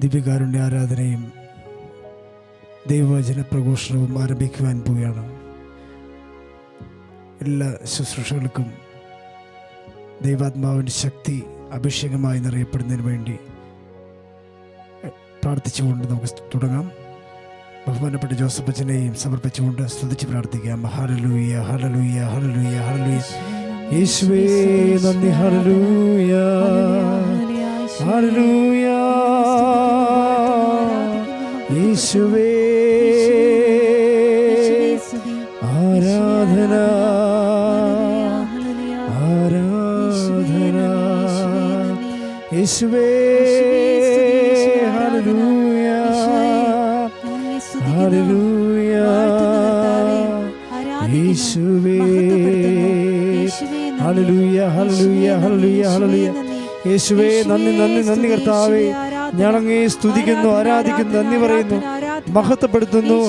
ദിവ്യകാരുണ്യ ആരാധനയും ദൈവവചന പ്രഘോഷണവും ആരംഭിക്കുവാൻ പോവുകയാണ്. എല്ലാ ശുശ്രൂഷകൾക്കും ദൈവാത്മാവിന്റെ ശക്തി അഭിഷേകമായി നിറയപ്പെടുന്നതിന് വേണ്ടി പ്രാർത്ഥിച്ചുകൊണ്ട് നമുക്ക് തുടങ്ങാം. ബഹുമാനപ്പെട്ട ജോസഫ് അച്ഛനെയും സമർപ്പിച്ചുകൊണ്ട് സ്തുതിച്ച് പ്രാർത്ഥിക്കാം. ഹലലൂയ ഹലലൂയ ഹലലൂയ ഹലലൂയ യേശുവേ നന്ദി. ഹലലൂയ ഹല്ലേലൂയ. യേശുവേ ആരാധന ആരാധന യേശുവേ ഹല്ലേലൂയ ഹല്ലേലൂയ യേശുവേ ഹല്ലേലൂയ ഹല്ലേലൂയ ഹല്ലേലൂയ ഹല്ലേലൂയ യേശുവേ നന്ദി നന്ദി നന്ദി കർത്താവേ ഞങ്ങളങ്ങേ സ്തുതിക്കുന്നു ആരാധിക്കുന്നു നന്ദി പറയുന്നു മഹത്വപ്പെടുത്തുന്നു.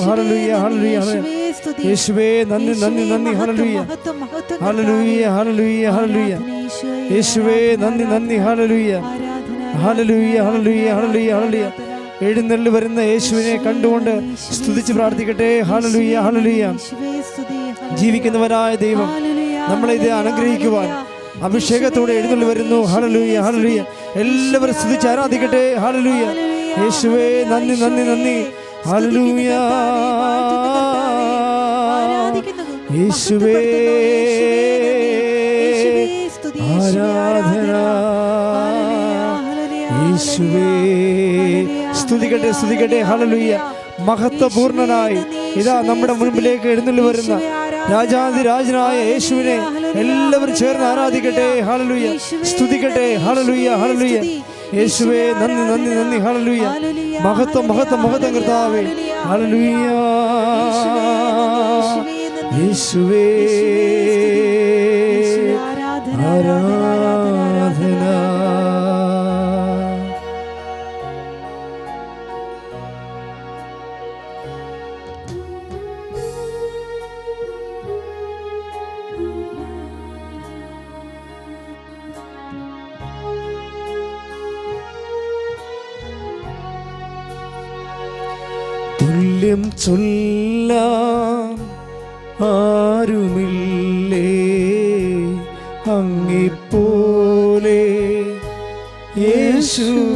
യേശുവേ നന്ദി. നന്ദി നന്ദി യേശുവേ നന്ദി നന്ദി എഴുന്നള്ളി വരുന്ന യേശുവിനെ കണ്ടുകൊണ്ട് സ്തുതിച്ച് പ്രാർത്ഥിക്കട്ടെ. ഹല്ലേലൂയ ഹല്ലേലൂയ. ജീവിക്കുന്നവനായ ദൈവം നമ്മളെ ഇത് അനുഗ്രഹിക്കുവാൻ അഭിഷേകത്തോടെ എഴുന്നള്ളി വരുന്നു. ഹല്ലേലൂയ ഹല്ലേലൂയ. എല്ലാവരും സ്തുതിച്ച് ആരാധിക്കട്ടെ. ഹല്ലേലൂയ. യേശുവേ നന്ദി നന്ദി നന്ദി. യേശുവേ. ആരാധന. യേശുവേ. സ്തുതിക്കട്ടെ സ്തുതിക്കട്ടെ ഹല്ലേലൂയ മഹത്വപൂർണനായി ഇതാ നമ്മുടെ മുൻപിലേക്ക് എഴുന്നള്ളി വരുന്ന രാജാതി രാജനായ യേശുവിനെ എല്ലാവരും ചേർന്ന് ആരാധിക്കട്ടെ. ഹല്ലേലൂയ. സ്തുതിക്കട്ടെ. ഹല്ലേലൂയ ഹല്ലേലൂയ. യേശുവേ നന്ദി നന്ദി നന്ദി. ഹല്ലേലൂയ. മഹത്വം മഹത്വം മഹത്വം കർത്താവേ. ഹല്ലേലൂയ. യേശുവേ. ആരാധന. തുല്യം ചൊല്ലാം ആരുമില്ലേ? അങ്ങിപ്പോലെ യേശുവേ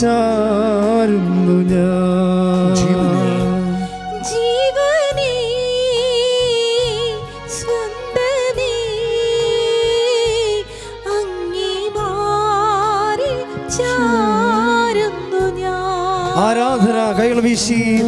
ചാരുന്നു ഞാൻ. ജീവനേ. സ്വന്തമേ അങ്ങേ ചാരുന്നു ഞാൻ. ആരാധന കൈകൾ വീശി.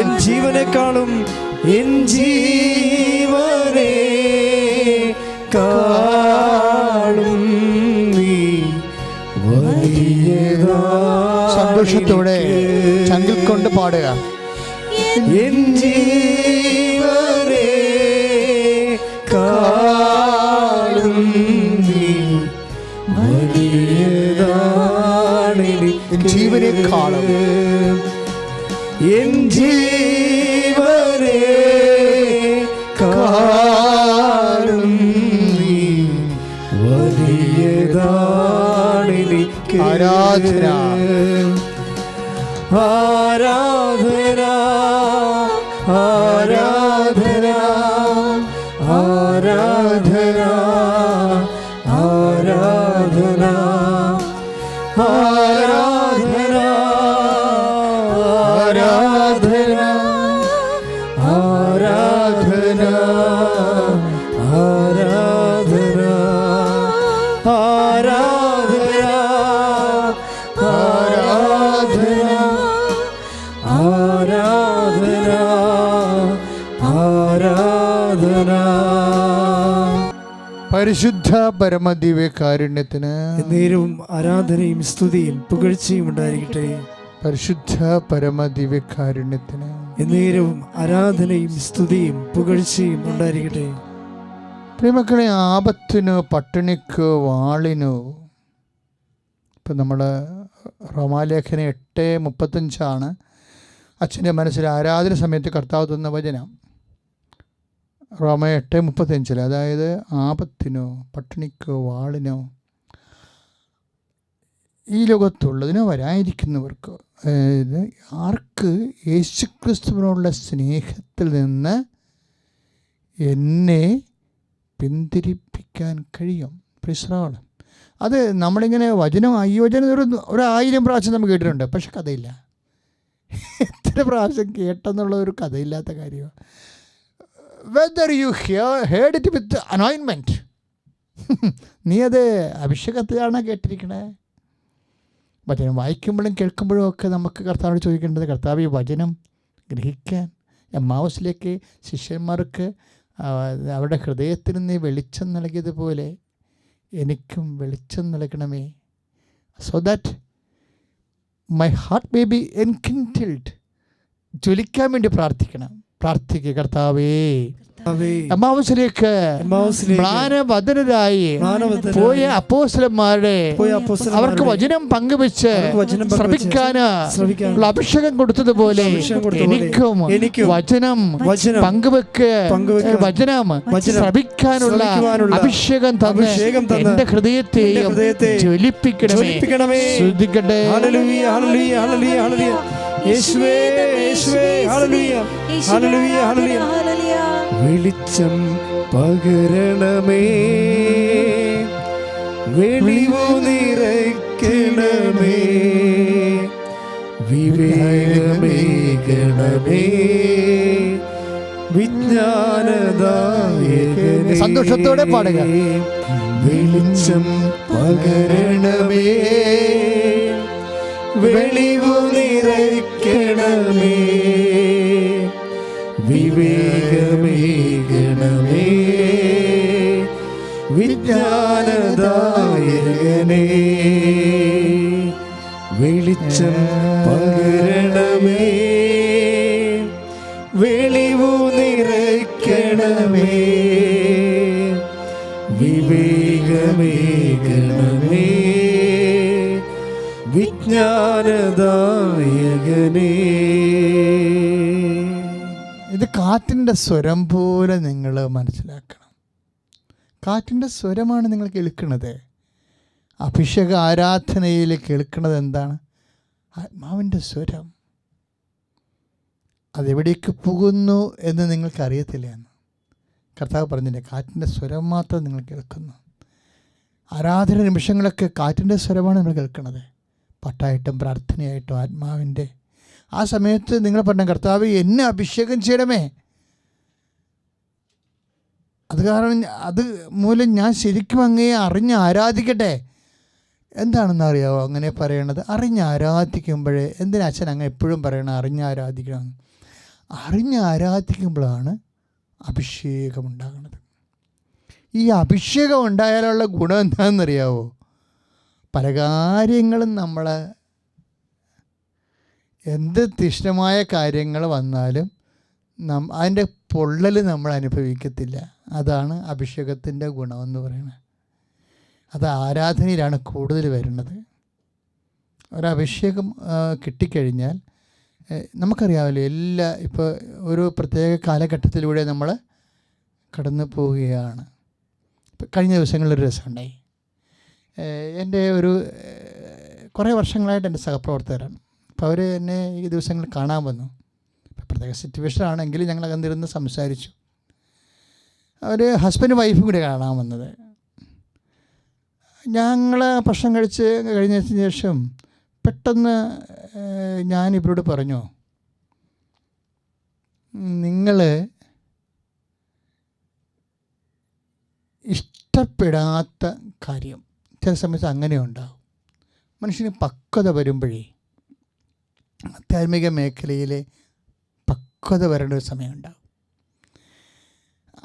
എൻ ജീവനേക്കാളും എൻ ജീവനെ കാളും സന്തോഷത്തോടെ ചങ്കിൽ കൊണ്ട് പാടുക. എൻ എൻ ജീവനേക്കാളും. എൻ ജീവനെ കാളും വലിയതാണെനിക്ക് ആരാധന. ആരാധന പരിശുദ്ധ പരമദിവ്യ കാരുണ്യത്തിന് നേരവും ആരാധനയും സ്തുതിയും പുകഴ്ചയും ഉണ്ടായിരിക്കട്ടെ. പരിശുദ്ധ പരമദിവ്യ കാരുണ്യത്തിന് നേരവും ആരാധനയും സ്തുതിയും പുകഴ്ചയും ഉണ്ടായിരിക്കട്ടെ. പ്രിയമക്കളെ ആപത്തിനോ പട്ടിണിക്കോ വാളിനോ ഇപ്പം നമ്മൾ റോമാലേഖന എട്ട് മുപ്പത്തഞ്ചാണ്. അച്ഛന്റെ മനസ്സിൽ ആരാധന സമയത്ത് കർത്താവ് തന്ന വചനം റോമ എട്ട് മുപ്പത്തഞ്ചിൽ അതായത് ആപത്തിനോ പട്ടിണിക്കോ വാളിനോ ഈ ലോകത്തുള്ളതിനോ വരാതിരിക്കുന്നവർക്ക് അതായത് ആർക്ക് യേശുക്രിസ്തുവിനോടുള്ള സ്നേഹത്തിൽ നിന്ന് എന്നെ പിന്തിരിപ്പിക്കാൻ കഴിയും? പ്രിസ്രാണ് അത് നമ്മളിങ്ങനെ വചനം വചനം ഒരു ഒരു ആയിരം പ്രാവശ്യം നമ്മൾ കേട്ടിട്ടുണ്ട് പക്ഷെ കഥയില്ല. എത്ര പ്രാവശ്യം കേട്ടെന്നുള്ള ഒരു കഥയില്ലാത്ത കാര്യമാണ്. Whether you hear heard it with അനോയിൻമെന്റ് നീ അത് അഭിഷേകത്തിലാണ് കേട്ടിരിക്കണേ. വചനം വായിക്കുമ്പോഴും കേൾക്കുമ്പോഴും ഒക്കെ നമുക്ക് കർത്താവിനോട് ചോദിക്കേണ്ടത് കർത്താവ് ഈ വചനം ഗ്രഹിക്കാൻ എമ്മാവസിലേക്ക് ശിഷ്യന്മാർക്ക് അവരുടെ ഹൃദയത്തിന് നീ വെളിച്ചം നൽകിയതുപോലെ എനിക്കും വെളിച്ചം നൽകണമേ. So that my heart may be enkindled ജ്വലിക്കാൻ വേണ്ടി പ്രാർത്ഥിക്കണം. പ്രാർത്ഥിക്കുക കർത്താവേ. മ്ലാനവതനരായി പോയ അപ്പോസലന്മാരുടെ അവർക്ക് വചനം പങ്കുവെച്ച് ശ്രമിക്കാന് അഭിഷേകം കൊടുത്തതുപോലെ എനിക്കും വചനം പങ്കുവെക്ക് വചനം ശ്രമിക്കാനുള്ള അഭിഷേകം തന്നെ എന്റെ ഹൃദയത്തെയും ജ്വലിപ്പിക്കണമേ. ശ്രദ്ധിക്കട്ടെ. വെളിച്ചം പകരണമേ. വെളിവു നിറയ്ക്കണമേ. വിവേകമേകണമേ. വിജ്ഞാനദായകനെ. സന്തോഷത്തോടെ പാടുക. വെളിച്ചം പകരണമേ. വെളിവു നിറയ്ക്കണമേ. വിവേകമേകണമേ. വിജ്ഞാനദായകനേ. വെളിച്ചം പകരണമേ. വെളിവു നിറയ്ക്കണമേ. വിവേകമേകണമേ. വിജ്ഞാനദായകനേ. ഇത് കാറ്റിന്റെ സ്വരം പോലെ നിങ്ങൾ മനസ്സിലാക്കണം. കാറ്റിന്റെ സ്വരമാണ് നിങ്ങൾ കേൾക്കുന്നത്. അഭിഷേക ആരാധനയിൽ കേൾക്കുന്നത് എന്താണ്? ആത്മാവിന്റെ സ്വരം. അതെവിടേക്ക് പോകുന്നു എന്ന് നിങ്ങൾക്കറിയത്തില്ല എന്ന്. കർത്താവ് പറഞ്ഞില്ലേ കാറ്റിന്റെ സ്വരം മാത്രം നിങ്ങൾ കേൾക്കുന്നു. ആരാധന നിമിഷങ്ങളൊക്കെ കാറ്റിന്റെ സ്വരമാണ് നിങ്ങൾ കേൾക്കുന്നത്. പാട്ടായിട്ടും പ്രാർത്ഥനയായിട്ടും ആത്മാവിന്റെ. ആ സമയത്ത് നിങ്ങൾ പറഞ്ഞ കർത്താവ് എന്നെ അഭിഷേകം ചെയ്യണമേ. അത് കാരണം അത് മൂലം ഞാൻ ശരിക്കും അങ്ങേ അറിഞ്ഞ് ആരാധിക്കട്ടെ. എന്താണെന്ന് അറിയാവോ അങ്ങനെ പറയണത്? അറിഞ്ഞ് ആരാധിക്കുമ്പോഴേ എന്തിനാ അച്ഛൻ അങ്ങ് എപ്പോഴും പറയണം അറിഞ്ഞ് ആരാധിക്കണം. അറിഞ്ഞ് ആരാധിക്കുമ്പോഴാണ് അഭിഷേകം ഉണ്ടാകുന്നത്. ഈ അഭിഷേകം ഉണ്ടായാലുള്ള ഗുണം എന്താണെന്നറിയാവോ? പല കാര്യങ്ങളും നമ്മൾ എന്ത് തിഷ്ണമായ കാര്യങ്ങൾ വന്നാലും നം അതിന്റെ പൊള്ളൽ നമ്മൾ അനുഭവിക്കത്തില്ല. അതാണ് അഭിഷേകത്തിന്റെ ഗുണമെന്ന് പറയുന്നത്. അത് ആരാധനയിലാണ് കൂടുതൽ വരുന്നത്. ഒരഭിഷേകം കിട്ടിക്കഴിഞ്ഞാൽ നമുക്കറിയാമല്ലോ എല്ലാ ഇപ്പോൾ ഒരു പ്രത്യേക കാലഘട്ടത്തിലൂടെ നമ്മൾ കടന്നു പോവുകയാണ് കഴിഞ്ഞ ദിവസങ്ങളിലൊരു രസമുണ്ടായി. എന്റെ ഒരു കുറേ വർഷങ്ങളായിട്ട് എന്റെ സഹപ്രവർത്തകരാണ്. അപ്പോൾ അവർ എന്നെ ഈ ദിവസങ്ങളിൽ കാണാൻ വന്നു. പ്രത്യേക സിറ്റുവേഷൻ ആണെങ്കിൽ ഞങ്ങൾ അകന്നിരുന്ന് സംസാരിച്ചു. അവർ ഹസ്ബൻഡ് വൈഫും കൂടി കാണാൻ വന്നത്. ഞങ്ങൾ ഭക്ഷണം കഴിച്ച് കഴിഞ്ഞതിന് ശേഷം പെട്ടെന്ന് ഞാൻ ഇവരോട് പറഞ്ഞു നിങ്ങൾ ഇഷ്ടപ്പെടാത്ത കാര്യം ചില സമയത്ത് അങ്ങനെ ഉണ്ടാവും. മനുഷ്യന് പക്വത വരുമ്പോഴേ ആധ്യാത്മിക മേഖലയിൽ പക്വത വരേണ്ട ഒരു സമയമുണ്ടാവും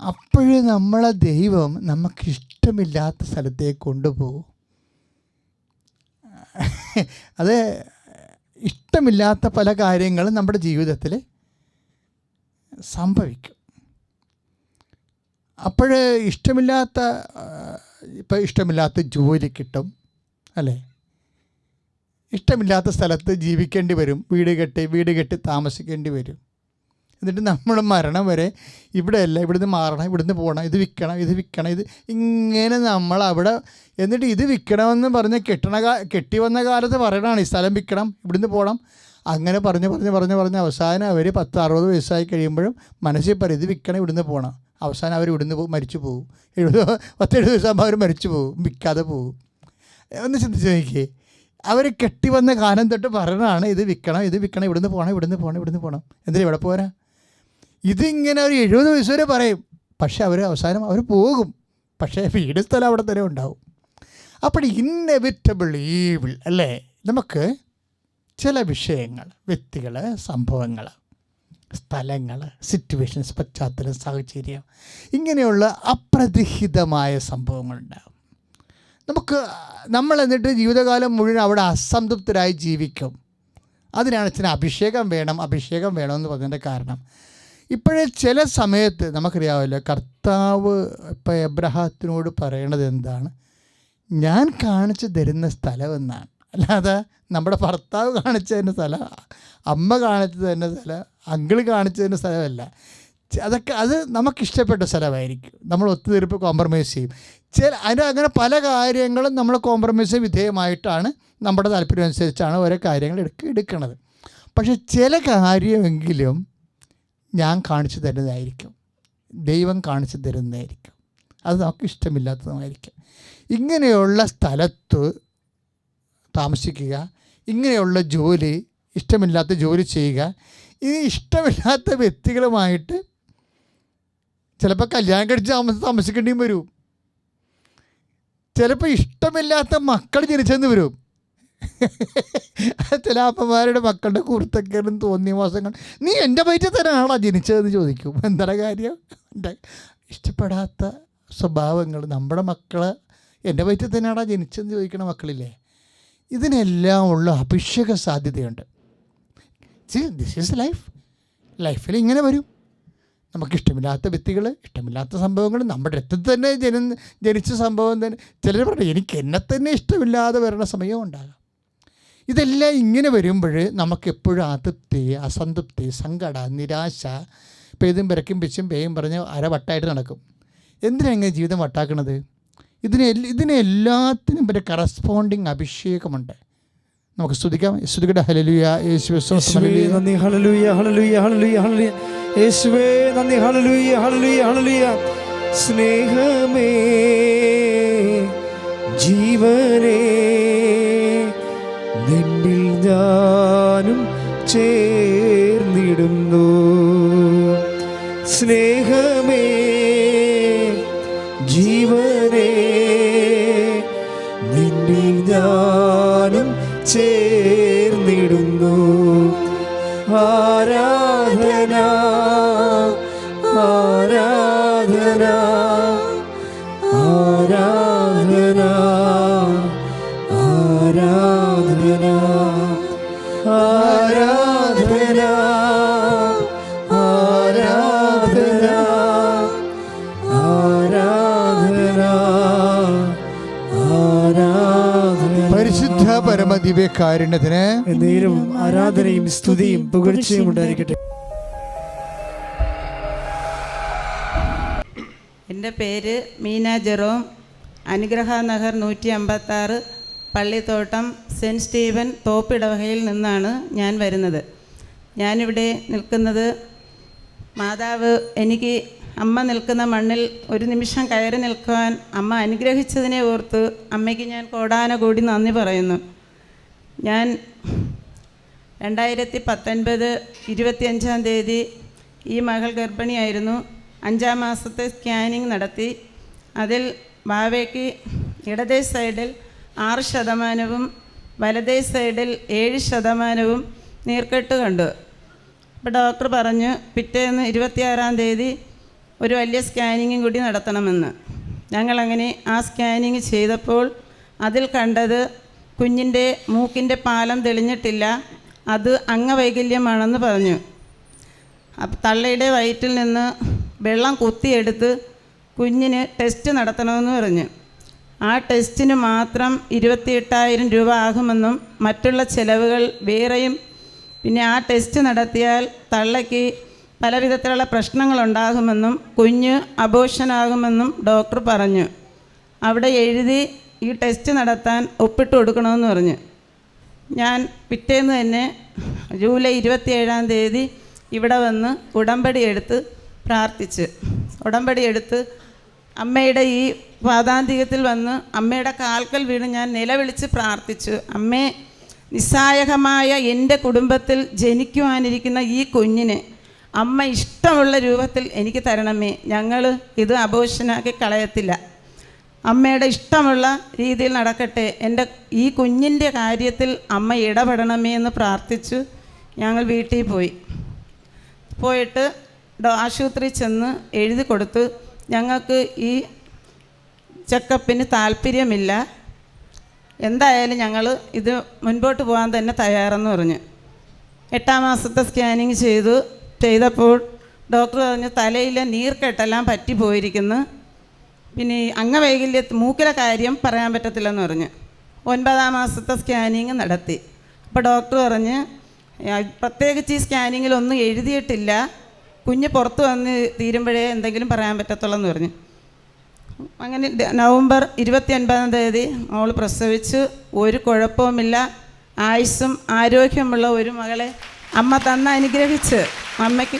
അപ്പോഴേ നമ്മളെ ദൈവം നമുക്കിഷ്ടമില്ലാത്ത സ്ഥലത്തേക്ക് കൊണ്ടുപോകും. അത് ഇഷ്ടമില്ലാത്ത പല കാര്യങ്ങളും നമ്മുടെ ജീവിതത്തിൽ സംഭവിക്കും. അപ്പോൾ ഇഷ്ടമില്ലാത്ത ഇപ്പം ഇഷ്ടമില്ലാത്ത ജോലി കിട്ടും അല്ലേ? ഇഷ്ടമില്ലാത്ത സ്ഥലത്ത് ജീവിക്കേണ്ടി വരും വീട് കെട്ടി വീട് കെട്ടി താമസിക്കേണ്ടി വരും. എന്നിട്ട് നമ്മൾ മരണം വരെ ഇവിടെയല്ല ഇവിടുന്ന് മാറണം ഇവിടുന്ന് പോകണം ഇത് വിൽക്കണം ഇത് വിൽക്കണം ഇത് ഇങ്ങനെ നമ്മൾ അവിടെ എന്നിട്ട് ഇത് വിൽക്കണമെന്ന് പറഞ്ഞ് കെട്ടണ കെട്ടി വന്ന കാലത്ത് പറയണതാണ് ഈ സ്ഥലം വിൽക്കണം ഇവിടുന്ന് പോകണം അങ്ങനെ പറഞ്ഞ് പറഞ്ഞ് പറഞ്ഞ് പറഞ്ഞ് അവസാനം അവർ പത്ത് അറുപത് വയസ്സായി കഴിയുമ്പോഴും മനസ്സിൽ പറയും ഇത് വിൽക്കണം ഇവിടുന്ന് പോകണം അവസാനം അവർ ഇവിടുന്ന് പോകും മരിച്ചു പോകും എഴുപത് പത്തെഴുപത് ദിവസം അവർ മരിച്ചു പോകും വിൽക്കാതെ പോകും ഒന്ന് ചിന്തിച്ച് നോക്കിയേ. അവർ കെട്ടി വന്ന കാലം തൊട്ട് പറഞ്ഞതാണ് ഇത് വിൽക്കണം ഇത് വിൽക്കണം ഇവിടുന്ന് പോകണം ഇവിടുന്ന് പോകണം ഇവിടുന്ന് പോകണം എന്തിനാ ഇവിടെ പോരാ? ഇതിങ്ങനെ ഒരു എഴുപത് വയസ്സ് വരെ പറയും. പക്ഷേ അവർ അവസാനം അവർ പോകും. പക്ഷേ വീട് സ്ഥലം അവിടെ തന്നെ ഉണ്ടാവും. അപ്പോൾ ഇന്നെവിറ്റബിൾ ഈവിൾ അല്ലേ? നമുക്ക് ചില വിഷയങ്ങൾ വ്യക്തികൾ സംഭവങ്ങൾ സ്ഥലങ്ങൾ സിറ്റുവേഷൻസ് പശ്ചാത്തലം സാഹചര്യം ഇങ്ങനെയുള്ള അപ്രതിഹിതമായ സംഭവങ്ങളുണ്ടാകും നമുക്ക് നമ്മൾ എന്നിട്ട് ജീവിതകാലം മുഴുവൻ അവിടെ അസംതൃപ്തരായി ജീവിക്കും. അതിനാണ് അച്ഛന് അഭിഷേകം വേണം അഭിഷേകം വേണമെന്ന് പറഞ്ഞതിന്റെ കാരണം. ഇപ്പോഴേ ചില സമയത്ത് നമുക്കറിയാമല്ലോ കർത്താവ് ഇപ്പം എബ്രഹാത്തിനോട് പറയണത് എന്താണ്? ഞാൻ കാണിച്ചു തരുന്ന സ്ഥലം എന്നാണ്. അല്ലാതെ നമ്മുടെ ഭർത്താവ് കാണിച്ചു തരുന്ന സ്ഥലം അമ്മ കാണിച്ചു തരുന്ന സ്ഥലം അങ്കിൾ കാണിച്ചതിന്റെ തരുന്ന സ്ഥലമല്ല അതൊക്കെ അത് നമുക്കിഷ്ടപ്പെട്ട സ്ഥലമായിരിക്കും. നമ്മൾ ഒത്തുതീർപ്പ് കോംപ്രമൈസ് ചെയ്യും. ചില അതിന് അങ്ങനെ പല കാര്യങ്ങളും നമ്മൾ കോംപ്രമൈസ് വിധേയമായിട്ടാണ് നമ്മുടെ താല്പര്യം അനുസരിച്ചാണ് ഓരോ കാര്യങ്ങൾ എടുക്ക എടുക്കുന്നത് പക്ഷേ ചില കാര്യമെങ്കിലും ഞാൻ കാണിച്ചു തരുന്നതായിരിക്കും. ദൈവം കാണിച്ചു തരുന്നതായിരിക്കും. അത് നമുക്ക് ഇഷ്ടമില്ലാത്തതുമായിരിക്കും ഇങ്ങനെയുള്ള സ്ഥലത്ത് താമസിക്കുക ഇങ്ങനെയുള്ള ജോലി ഇഷ്ടമില്ലാത്ത ജോലി ചെയ്യുക ഇനി ഇഷ്ടമില്ലാത്ത വ്യക്തികളുമായിട്ട് ചിലപ്പോൾ കല്യാണം കഴിച്ച് താമസ താമസിക്കേണ്ടിയും വരും. ചിലപ്പോൾ ഇഷ്ടമില്ലാത്ത മക്കൾ ജനിച്ചെന്ന് വരും. ചില അപ്പന്മാരുടെ മക്കളുടെ കുർത്തക്കേടും തോന്നിയ മാസങ്ങൾ നീ എന്റെ പൈറ്റ തന്നെയാണോ ജനിച്ചതെന്ന് ചോദിക്കും. എന്താണ് കാര്യം? ഇഷ്ടപ്പെടാത്ത സ്വഭാവങ്ങൾ. നമ്മുടെ മക്കളെ എന്റെ പൈറ്റ തന്നെയാണോ ജനിച്ചതെന്ന് ചോദിക്കണ മക്കളില്ലേ? ഇതിനെല്ലാം ഉള്ള അഭിഷേക സാധ്യതയുണ്ട്. ദിസ് ഈസ് ലൈഫ് ലൈഫിൽ ഇങ്ങനെ വരും. നമുക്കിഷ്ടമില്ലാത്ത വ്യക്തികൾ ഇഷ്ടമില്ലാത്ത സംഭവങ്ങൾ നമ്മുടെ രക്തത്തിൽ തന്നെ ജന ജനിച്ച സംഭവം തന്നെ. ചിലർ പറഞ്ഞു എനിക്ക് എന്നെ തന്നെ ഇഷ്ടമില്ലാതെ വരുന്ന സമയവും ഉണ്ടാകാം. ഇതെല്ലാം ഇങ്ങനെ വരുമ്പോൾ നമുക്ക് എപ്പോഴും അതൃപ്തി അസംതൃപ്തി സങ്കട നിരാശ പേതും പിറക്കും പിച്ചും പേയും പറഞ്ഞ് അര വട്ടായിട്ട് നടക്കും. എന്തിനാണ് ഇങ്ങനെ ജീവിതം വട്ടാക്കണത്? ഇതിനെ ഇതിനെല്ലാത്തിനും ഒരു കറസ്പോണ്ടിങ് അഭിഷേകമുണ്ട്. നമുക്ക് സ്തുതിക്കാം. സ്തുതിക്കട്ടെ ഹലലുയ നന്ദി ഹല്ലേലൂയ ഹല്ലേലൂയ ഹല്ലേലൂയ ഹല്ലേലൂയ. യേശുവേ നന്ദി ഹല്ലേലൂയ ഹല്ലേലൂയ ഹല്ലേലൂയ. സ്നേഹമേ ജീവനേ നിന്നിൽ ഞാനും ചേർന്നിടുന്നു. സ്നേഹമേ ജീവനേ നിന്നിൽ ഞാനും ചേർന്നിടുന്നു. ആരാധന ആരാധന. പരിശുദ്ധ പരമദിവ്യകാരുണ്യത്തിന് എന്നേരും ആരാധനയും സ്തുതിയും പുകഴ്ചയും ഉണ്ടായിരിക്കട്ടെ. എന്റെ പേര് മീന ജെറോം. അനുഗ്രഹ നഗർ നൂറ്റി അമ്പത്താറ് പള്ളിത്തോട്ടം സെന്റ് സ്റ്റീവൻ തോപ്പിടവകയിൽ നിന്നാണ് ഞാൻ വരുന്നത്. ഞാനിവിടെ നിൽക്കുന്നത് മാതാവ് എനിക്ക് അമ്മ നിൽക്കുന്ന മണ്ണിൽ ഒരു നിമിഷം കയറി നിൽക്കുവാൻ അമ്മ അനുഗ്രഹിച്ചതിനെ ഓർത്ത് അമ്മയ്ക്ക് ഞാൻ കോടാന കൂടി നന്ദി പറയുന്നു. ഞാൻ രണ്ടായിരത്തി പത്തൊൻപത് ഇരുപത്തിയഞ്ചാം തീയതി ഈ മകൾ ഗർഭിണിയായിരുന്നു. അഞ്ചാം മാസത്തെ സ്കാനിങ് നടത്തി. അതിൽ ബാവയ്ക്ക് ഇടതേ സൈഡിൽ ആറ് ശതമാനവും വലതേ സൈഡിൽ ഏഴ് ശതമാനവും നീർക്കെട്ട് കണ്ടു. അപ്പോൾ ഡോക്ടർ പറഞ്ഞു പിറ്റേന്ന് ഇരുപത്തിയാറാം തീയതി ഒരു വലിയ സ്കാനിങ്ങും കൂടി നടത്തണമെന്ന്. ഞങ്ങളങ്ങനെ ആ സ്കാനിങ് ചെയ്തപ്പോൾ അതിൽ കണ്ടത് കുഞ്ഞിന്റെ മൂക്കിന്റെ പാലം തെളിഞ്ഞിട്ടില്ല. അത് അംഗവൈകല്യമാണെന്ന് പറഞ്ഞു. തള്ളയുടെ വയറ്റിൽ നിന്ന് വെള്ളം കുത്തിയെടുത്ത് കുഞ്ഞിന് ടെസ്റ്റ് നടത്തണമെന്ന് പറഞ്ഞു. ആ ടെസ്റ്റിന് മാത്രം ഇരുപത്തിയെട്ടായിരം രൂപ ആകുമെന്നും മറ്റുള്ള ചിലവുകൾ വേറെയും. പിന്നെ ആ ടെസ്റ്റ് നടത്തിയാൽ തള്ളയ്ക്ക് പലവിധത്തിലുള്ള പ്രശ്നങ്ങളുണ്ടാകുമെന്നും കുഞ്ഞ് അബോഷനാകുമെന്നും ഡോക്ടർ പറഞ്ഞു. അവിടെ എഴുതി ഈ ടെസ്റ്റ് നടത്താൻ ഒപ്പിട്ട് കൊടുക്കണമെന്ന് പറഞ്ഞു. ഞാൻ പിറ്റേന്ന് തന്നെ ജൂലൈ ഇരുപത്തിയേഴാം തീയതി ഇവിടെ വന്ന് ഉടമ്പടി എടുത്ത് പ്രാർത്ഥിച്ച്. ഉടമ്പടി എടുത്ത് അമ്മയുടെ ഈ പാതാന്തികത്തിൽ വന്ന് അമ്മയുടെ കാൽക്കൽ വീണ് ഞാൻ നിലവിളിച്ച് പ്രാർത്ഥിച്ചു. അമ്മേ നിസ്സായകമായ എന്റെ കുടുംബത്തിൽ ജനിക്കുവാനിരിക്കുന്ന ഈ കുഞ്ഞിനെ അമ്മ ഇഷ്ടമുള്ള രൂപത്തിൽ എനിക്ക് തരണമേ. ഞങ്ങൾ ഇത് അപോഷനാക്കി കളയത്തില്ല. അമ്മയുടെ ഇഷ്ടമുള്ള രീതിയിൽ നടക്കട്ടെ. എന്റെ ഈ കുഞ്ഞിന്റെ കാര്യത്തിൽ അമ്മ ഇടപെടണമേ എന്ന് പ്രാർത്ഥിച്ചു ഞങ്ങൾ വീട്ടിൽ പോയി. പോയിട്ട് ആശുപത്രി ചെന്ന് എഴുതി കൊടുത്ത്. ഞങ്ങൾക്ക് ഈ ചെക്കപ്പിന് താല്പര്യമില്ല. എന്തായാലും ഞങ്ങൾ ഇത് മുൻപോട്ട് പോകാൻ തന്നെ തയ്യാറെന്ന് പറഞ്ഞു. എട്ടാം മാസത്തെ സ്കാനിങ് ചെയ്തു. ചെയ്തപ്പോൾ ഡോക്ടർ പറഞ്ഞു തലയിലെ നീർക്കെട്ടെല്ലാം പറ്റി പോയിരിക്കുന്നു പിന്നെ അംഗവൈകല്യ മൂക്കിലെ കാര്യം പറയാൻ പറ്റത്തില്ലെന്ന് പറഞ്ഞ് ഒൻപതാം മാസത്തെ സ്കാനിങ് നടത്തി. അപ്പോൾ ഡോക്ടർ പറഞ്ഞ് "ആ, പ്രത്യേകിച്ച് ഈ സ്കാനിങ്ങിലൊന്നും എഴുതിയിട്ടില്ല. കുഞ്ഞ് പുറത്ത് വന്ന് തീരുമ്പോഴേ എന്തെങ്കിലും പറയാൻ പറ്റത്തുള്ളൂ എന്ന് പറഞ്ഞു. അങ്ങനെ നവംബർ ഇരുപത്തി ഒൻപതാം തീയതി അവൾ പ്രസവിച്ച്. ഒരു കുഴപ്പവുമില്ല. ആയുസ്സും ആരോഗ്യമുള്ള ഒരു മകളെ അമ്മ തന്ന അനുഗ്രഹിച്ച് അമ്മയ്ക്ക്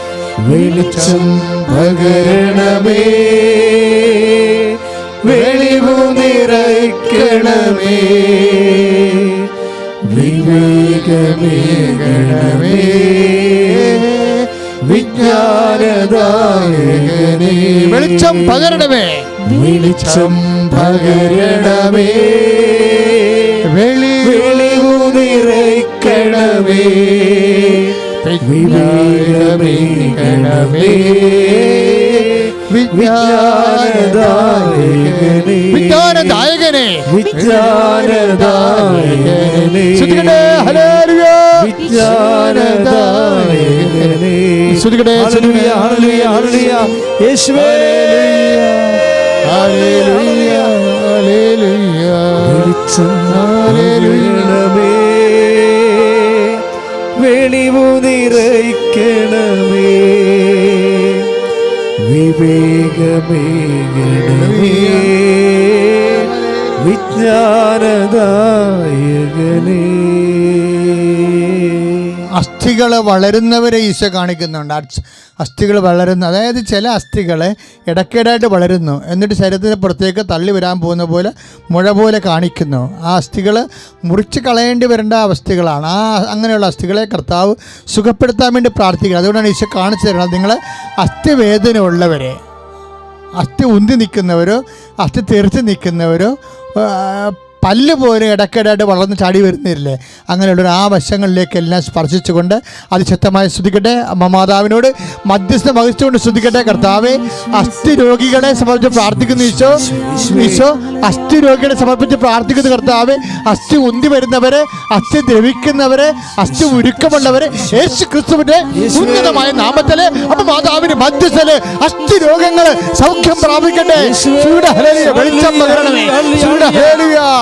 വെളിച്ചം പകരണമേ. വെളിവു നിറയ്ക്കണമേ. വിവേകമേകണമേ. വിജ്ഞാനദായകനേ. വെളിച്ചം പകരണമേ. വെളിച്ചം പകരണമേ. വെളി വെളിവു നിറയ്ക്കണമേ. വിവേകമേകണമേ വിജ്ഞാനദായകനേ വിജ്ഞാനദായകനെ. വിജ്ഞാനദായകനെ ശ്രദ്ധിക്കട്ടെ ഹല്ലേലൂയ. വിജ്ഞാനദായകനേ. ശ്രദ്ധിക്കട്ടെ ഹല്ലേലൂയ ഹല്ലേലൂയ ഹല്ലേലൂയ. യേശുവേ. ഹല്ലേലൂയ. ഹല്ലേലൂയ. വെളിച്ചം പകരണമേ വെളിവു നിറയ്ക്കണമേ. വിവേകമേകണമേ. വിജ്ഞാനദായകനേ. അസ്ഥികൾ വളരുന്നവരെ ഈശോ കാണിക്കുന്നുണ്ട്. അസ്- അസ്ഥികൾ വളരുന്ന അതായത് ചില അസ്ഥികൾ ഇടയ്ക്കിടായിട്ട് വളരുന്നു. എന്നിട്ട് ശരീരത്തിന് പുറത്തേക്ക് തള്ളി വരാൻ പോകുന്ന പോലെ മുഴ പോലെ കാണിക്കുന്നു. ആ അസ്ഥികൾ മുറിച്ച് കളയേണ്ടി വരേണ്ട അവസ്ഥകളാണ്. ആ അങ്ങനെയുള്ള അസ്ഥികളെ കർത്താവ് സുഖപ്പെടുത്താൻ വേണ്ടി പ്രാർത്ഥിക്കുന്നത് അതുകൊണ്ടാണ് ഈശോ കാണിച്ചു തരുന്നത്. നിങ്ങൾ അസ്ഥിവേദന ഉള്ളവരെ അസ്ഥി ഉന്തി നിൽക്കുന്നവരോ അസ്ഥി തെറിച്ച് നിൽക്കുന്നവരോ പല്ല് പോലും ഇടയ്ക്കിടയായിട്ട് വളർന്ന് ചാടി വരുന്നില്ലേ? അങ്ങനെയുള്ള ആ വശങ്ങളിലേക്കെല്ലാം സ്പർശിച്ചുകൊണ്ട് അതിശക്തമായി ശ്രദ്ധിക്കട്ടെ. അമ്മ മാതാവിനോട് മധ്യസ്ഥ വഹിച്ചുകൊണ്ട് ശ്രദ്ധിക്കട്ടെ കർത്താവെ. അസ്ഥി രോഗികളെ സമർപ്പിച്ച് പ്രാർത്ഥിക്കുന്നു ഈശോ. ഈശോ അസ്ഥി രോഗികളെ സമർപ്പിച്ച് പ്രാർത്ഥിക്കുന്നു കർത്താവെ. അസ്ഥി ഉന്തി വരുന്നവരെ അസ്ഥി ദ്രവിക്കുന്നവരെ അസ്ഥി ഉരുക്കമുള്ളവരെ യേശു ക്രിസ്തുവിന്റെ ഉന്നതമായ നാമത്തിൽ അമ്മ മാതാവിന് മധ്യസ്ഥൽ അസ്ഥി രോഗങ്ങൾ സൗഖ്യം പ്രാപിക്കട്ടെ. വെളിച്ചം പകരണമേ.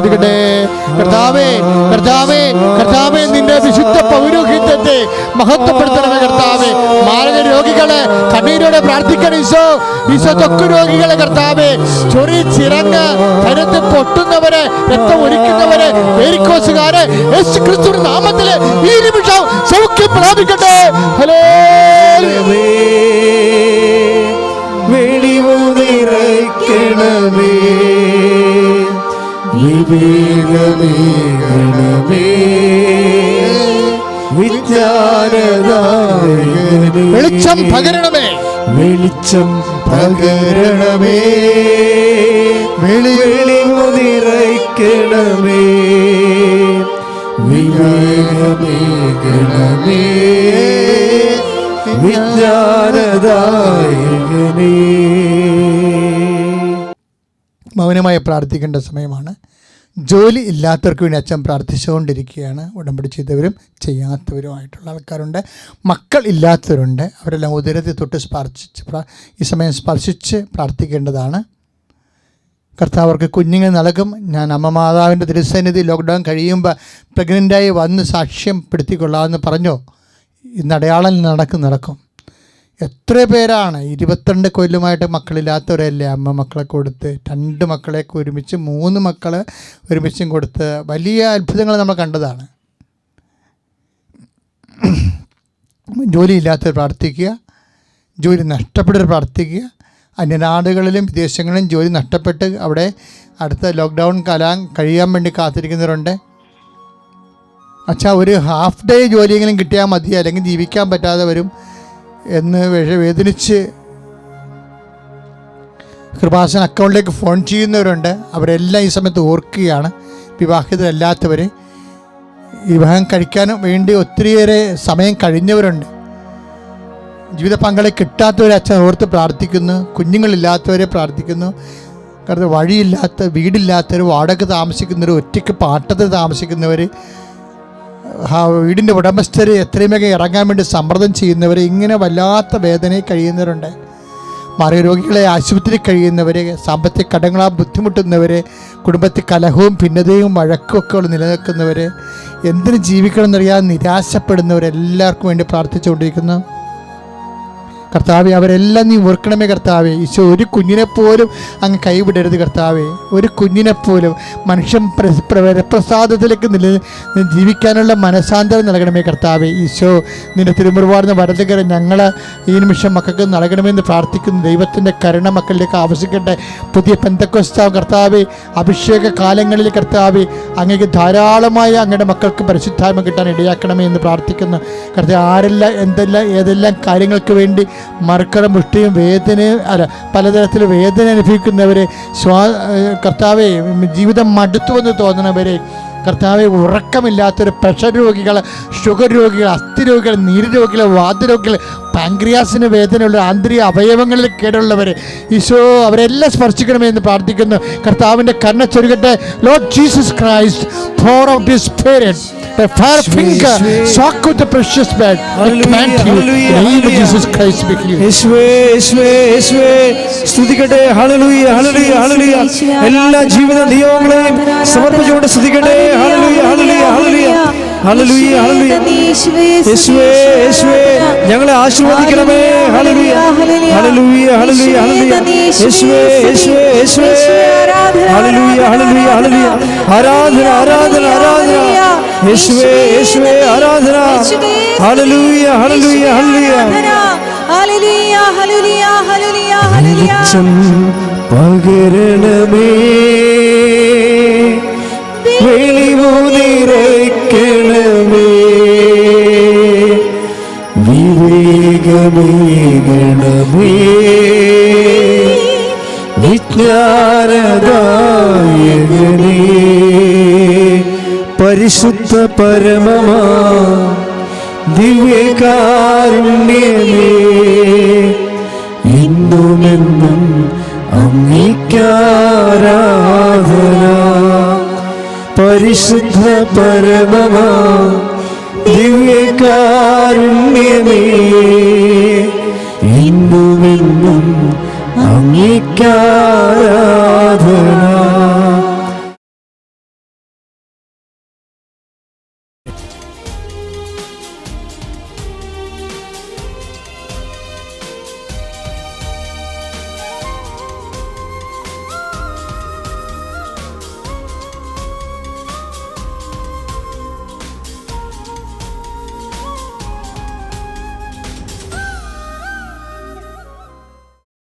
ശ്രദ്ധിക്കട്ടെ കർത്താവേ കർത്താവേ കർത്താവേ നിന്റെ വിശുദ്ധ പൗരോഹിത്യത്തെ മഹത്വപ്പെടുത്തണമേ കർത്താവേ. മാരക രോഗികളെ കണ്ണീരോടെ പ്രാർത്ഥിക്കണം ഈശോ. ഈശോ തൊക്കു രോഗികളെ കർത്താവേ. ചൊറി ചിറങ്ങ് കരുത്ത് പൊട്ടുന്നവരെ രക്തം ഒലിക്കുന്നവരെ വേരിക്കോസുകാരെ യേശു ക്രിസ്തു നാമത്തിലെ ഈ നിമിഷം സൗഖ്യം പ്രാപിക്കട്ടെ. ഹലോ വിവേകമേകണമേ വിജ്ഞാനദായകനേ വെളിച്ചം പകരണമേ. വെളിച്ചം പകരണമേ. വെളി വെളി മുതിരയ്ക്കണമേ വിവേകമേകണമേ വിജ്ഞാനദായകനേ മൗനമായി പ്രാർത്ഥിക്കേണ്ട സമയമാണ്. ജോലി ഇല്ലാത്തവർക്ക് വേണ്ടി അച്ഛൻ പ്രാർത്ഥിച്ചുകൊണ്ടിരിക്കുകയാണ്. ഉടമ്പടി ചെയ്തവരും ചെയ്യാത്തവരുമായിട്ടുള്ള ആൾക്കാരുണ്ട്. മക്കൾ ഇല്ലാത്തവരുണ്ട്. അവരെല്ലാം ഉദരത്തിൽ തൊട്ട് സ്പർശിച്ച് ഈ സമയം സ്പർശിച്ച് പ്രാർത്ഥിക്കേണ്ടതാണ്. കർത്താവർക്ക് കുഞ്ഞുങ്ങൾ നൽകും. ഞാൻ അമ്മ മാതാവിന്റെ തിരുസന്നിധി ലോക്ക്ഡൗൺ കഴിയുമ്പോൾ പ്രഗ്നന്റായി വന്ന് സാക്ഷ്യം പെടുത്തിക്കൊള്ളാമെന്ന് പറഞ്ഞോ? ഇന്ന് അടയാളം നടക്കും നടക്കും. എത്ര പേരാണ്? ഇരുപത്തിരണ്ട് കൊല്ലമായിട്ട് മക്കളില്ലാത്തവരല്ലേ? അമ്മ മക്കളെ കൊടുത്ത് രണ്ട് മക്കളെയൊക്കെ ഒരുമിച്ച് മൂന്ന് മക്കളെ ഒരുമിച്ചും കൊടുത്ത് വലിയ അത്ഭുതങ്ങൾ നമ്മൾ കണ്ടതാണ്. ജോലിയില്ലാത്തവർ പ്രാർത്ഥിക്കുക ജോലി നഷ്ടപ്പെട്ടവർ പ്രാർത്ഥിക്കുക അന്യനാടുകളിലും വിദേശങ്ങളിലും ജോലി നഷ്ടപ്പെട്ട് അവിടെ അടുത്ത ലോക്ക്ഡൗൺ കലാൻ കഴിയാൻ വേണ്ടി കാത്തിരിക്കുന്നവരുണ്ട്. അച്ഛാ ഒരു ഹാഫ് ഡേ ജോലിയെങ്കിലും കിട്ടിയാൽ മതി. അല്ലെങ്കിൽ ജീവിക്കാൻ പറ്റാതെ വരും. എന്ന് വേദനിച്ച് കൃപാസൻ അക്കൗണ്ടിലേക്ക് ഫോൺ ചെയ്യുന്നവരുണ്ട്. അവരെല്ലാം ഈ സമയത്ത് ഓർക്കുകയാണ്. വിവാഹിതരല്ലാത്തവർ വിവാഹം കഴിക്കാനും വേണ്ടി ഒത്തിരിയേറെ സമയം കഴിഞ്ഞവരുണ്ട്. ജീവിത പങ്കാളി കിട്ടാത്തവരെ അച്ഛൻ ഓർത്ത് പ്രാർത്ഥിക്കുന്നു. കുഞ്ഞുങ്ങളില്ലാത്തവരെ പ്രാർത്ഥിക്കുന്നു. കാരണം വഴിയില്ലാത്ത വീടില്ലാത്തവർ വാടക താമസിക്കുന്നവർ ഒറ്റയ്ക്ക് പാട്ടത്തിൽ താമസിക്കുന്നവർ വീടിന്റെ ഉടമസ്ഥരെ എത്രയും വേഗം ഇറങ്ങാൻ വേണ്ടി സമ്മർദ്ദം ചെയ്യുന്നവർ ഇങ്ങനെ വല്ലാത്ത വേദനയിൽ കഴിയുന്നവരുണ്ട്. മാർഗരോഗികളെ ആശുപത്രി കഴിയുന്നവർ സാമ്പത്തിക കടങ്ങളാൽ ബുദ്ധിമുട്ടുന്നവർ കുടുംബത്തിൽ കലഹവും ഭിന്നതയും വഴക്കും ഒക്കെ ഉള്ള നിലനിൽക്കുന്നവർ എന്തിനു ജീവിക്കണം എന്നറിയാതെ നിരാശപ്പെടുന്നവരെല്ലാവർക്കും വേണ്ടി പ്രാർത്ഥിച്ചുകൊണ്ടിരിക്കുന്നു. കർത്താവെ അവരെല്ലാം നീ ഓർക്കണമേ കർത്താവെ. ഈശോ ഒരു കുഞ്ഞിനെ പോലും അങ്ങ് കൈവിടരുത് കർത്താവെ. ഒരു കുഞ്ഞിനെ പോലും മനുഷ്യൻ പ്ര- പ്ര- പ്രസാദത്തിലേക്ക് നില ജീവിക്കാനുള്ള മനസാന്തരം നൽകണമേ കർത്താവേ. ഈശോ നിന്റെ തിരുമുറുവാർന്ന വരതുകര ഞങ്ങൾ ഈ നിമിഷം മക്കൾക്ക് നൽകണമെന്ന് പ്രാർത്ഥിക്കുന്നു. ദൈവത്തിന്റെ കരുണ മക്കളിലേക്ക് ആവശ്യിക്കട്ടെ പുതിയ പെന്തക്കോസ്താവ് കർത്താവെ അഭിഷേക കാലങ്ങളിൽ കർത്താവെ അങ്ങേക്ക് ധാരാളമായി അങ്ങയുടെ മക്കൾക്ക് പരിശുദ്ധാത്മ കിട്ടാൻ ഇടയാക്കണമേ എന്ന് പ്രാർത്ഥിക്കുന്നു. കർത്താവ് ആരെല്ലാം എന്തെല്ലാം ഏതെല്ലാം കാര്യങ്ങൾക്ക് വേണ്ടി മർക്കടം മുഷ്ടിയും വേദനയും അല്ല പലതരത്തിൽ വേദന അനുഭവിക്കുന്നവരെ സ്വാ കർത്താവെ ജീവിതം മടുത്തുവെന്ന് തോന്നുന്നവരെ കർത്താവെ ഉറക്കമില്ലാത്തൊരു പ്രഷർ രോഗികൾ ഷുഗർ രോഗികൾ അസ്ഥി രോഗികൾ വാതരോഗികൾ പാങ്ക്രിയാസിന് വേദനയുള്ള ആന്തരിക അവയവങ്ങളിൽ കേടുള്ളവർ ഈശോ അവരെല്ലാം സ്പർശിക്കണമേ എന്ന് പ്രാർത്ഥിക്കുന്നു. കർത്താവിന്റെ കണ്ണ ചൊരുകട്ടെ. Lord Jesus Christ for of this spirit A fire finger sock with the precious blood. You, in the name of Jesus Christ, be healed. സ്തുതിക്കട്ടെ. ഹല്ലേലൂയ ഹല്ലേലൂയ ഹല്ലേലൂയ എല്ലാ ജീവിത നിയോഗങ്ങളെയും സമർപ്പിച്ചുകൊണ്ട് സ്തുതിക്കട്ടെ. ഹല്ലേലൂയ ഹല്ലേലൂയ ഹല്ലേലൂയ യേശുവേ യേശുവേ ഞങ്ങളെ ആശീർവദിക്കണമേ. യേശുവേ യേശുവേ യേശുവേ. ആരാധന ആരാധന ആരാധന. യേശുവേ യേശുവേ ആരാധന. വെളിച്ചം പകരണമേ. വെളിവു വിവേകമേകണമേ വിജ്ഞാനദായകനേ പരിശുദ്ധ പരമമാ ദിവ്യകാരുണ്യമേ. ഇന്നുമെന്നും അംഗീകാരാധന. പരിശുദ്ധ പരമമാ ദിവ്യകാരുണ്യമേ ഇന്നുമെന്നും അംഗീകാരാധന